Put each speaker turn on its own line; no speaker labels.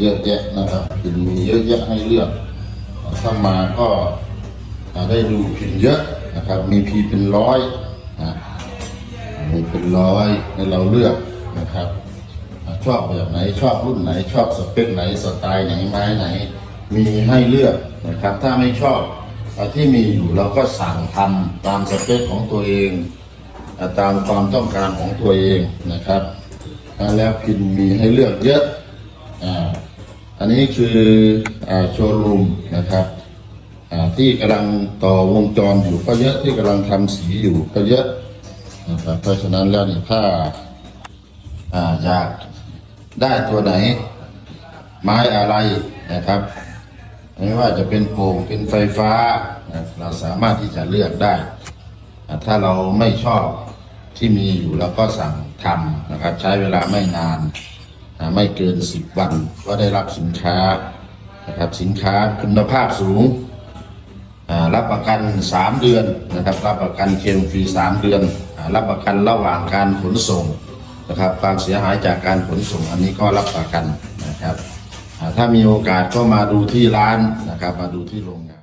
เยอะแยะนะครับพิมพ์มีเยอะแยะให้เลือกถ้ามาก็ได้ดูพิมพ์เยอะนะครับ มีพิมพ์เป็นร้อยนะมีเป็นร้อยให้เราเลือกนะครับชอบแบบไหนชอบรุ่นไหน ชอบสเปคไหนสไตล์ไหนไม้ไหน มีให้เลือกนะครับ ถ้าไม่ชอบอที่มีอยู่เราก็สั่งทำตามสเปคของตัวเองตามความต้องการของตัวเองนะครับ แล้วพิมพ์มีให้เลือกเยอะ นนี้คืออโชว์รูมนะครับที่กำลังต่อวงจรอยู่ก็เยอะที่กำลังทำสีอยู่ก็เยอะนะครับเพราะฉะนั้นแล้วนี่ถ้าอายากได้ตัวไหน ไม้อะไรนะครับไม่ว่าจะเป็นโป่งเป็นไฟฟ้านะเราสามารถที่จะเลือกได้ ถ้าเราไม่ชอบที่มีอยู่เราก็สั่งทำนะครับ ใช้เวลาไม่นาน ไม่เกินสิบวันก็ได้รับสินค้านะครับสินค้าคุณภาพสูง รับประกัน 3 เดือนนะครับรับประกันเคลมฟรี 3 เดือน รับประกันระหว่างการขนส่งนะครับความเสียหายจากการขนส่งอันนี้ก็รับประกันนะครับถ้ามีโอกาสก็มาดูที่ร้านนะครับมาดูที่โรงงาน